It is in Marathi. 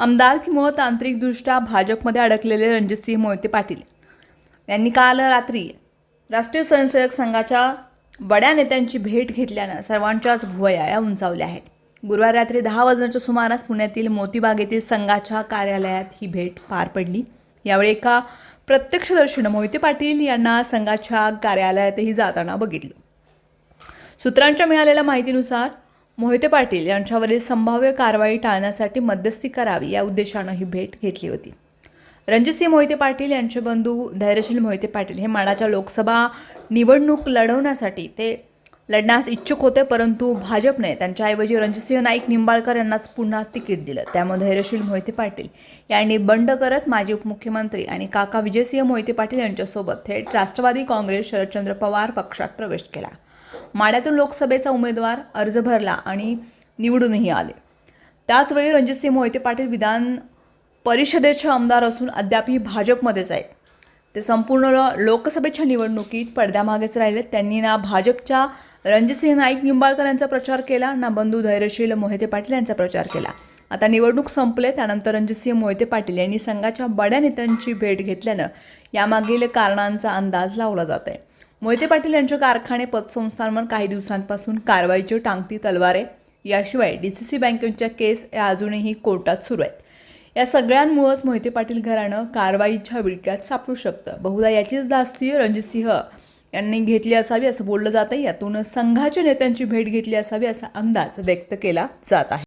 आमदारकीमुळं तांत्रिकदृष्ट्या भाजपमध्ये अडकलेले रणजितसिंह मोहिते पाटील यांनी काल रात्री राष्ट्रीय स्वयंसेवक संघाच्या बड्या नेत्यांची भेट घेतल्यानं सर्वांच्याच भुवया या उंचावल्या आहेत. गुरुवार रात्री दहा वाजण्याच्या सुमारास पुण्यातील मोतीबाग येथील संघाच्या कार्यालयात ही भेट पार पडली. यावेळी एका प्रत्यक्षदर्शीनं मोहिते पाटील यांना संघाच्या कार्यालयातही जाताना बघितलं. सूत्रांच्या मिळालेल्या माहितीनुसार मोहिते पाटील यांच्यावरील संभाव्य कारवाई टाळण्यासाठी मध्यस्थी करावी या उद्देशानं ही भेट घेतली होती. रणजितसिंह मोहिते पाटील यांचे बंधू धैर्यशील मोहिते पाटील हे माडाच्या लोकसभा निवडणूक लढवण्यासाठी ते लढण्यास इच्छुक होते परंतु भाजपने त्यांच्याऐवजी रणजितसिंह नाईक निंबाळकर यांनाच पुन्हा तिकीट दिलं. त्यामुळे धैर्यशील मोहिते पाटील यांनी बंड करत माजी उपमुख्यमंत्री आणि काका विजयसिंह मोहिते पाटील यांच्यासोबत थेट राष्ट्रवादी काँग्रेस शरदचंद्र पवार पक्षात प्रवेश केला. माड्यातून लोकसभेचा उमेदवार अर्ज भरला आणि निवडूनही आले. त्याचवेळी रणजितसिंह मोहिते पाटील विधान परिषदेचे आमदार असून अद्यापही भाजपमध्येच आहेत. ते संपूर्ण लोकसभेच्या निवडणुकीत पडद्यामागेच राहिले. त्यांनी ना भाजपच्या रणजितसिंह नाईक निंबाळकर यांचा प्रचार केला ना बंधू धैर्यशील मोहिते पाटील यांचा प्रचार केला. आता निवडणूक संपले त्यानंतर रणजितसिंह मोहिते पाटील यांनी संघाच्या बड्या नेत्यांची भेट घेतल्यानं यामागील कारणांचा अंदाज लावला जात आहे मोहिते पाटील यांच्या कारखाने पतसंस्थांवर काही दिवसांपासून कारवाईची टांगती तलवारे. याशिवाय डी सी सी बँकेच्या केस या अजूनही कोर्टात सुरू आहेत. या सगळ्यांमुळंच मोहिते पाटील घराणं कारवाईच्या विळक्यात सापडू शकतं. बहुधा याचीच दास्ती रणजितसिंह यांनी घेतली असावी असं बोललं जातं यातून संघाच्या नेत्यांची भेट घेतली असावी असा अंदाज व्यक्त केला जात आहे.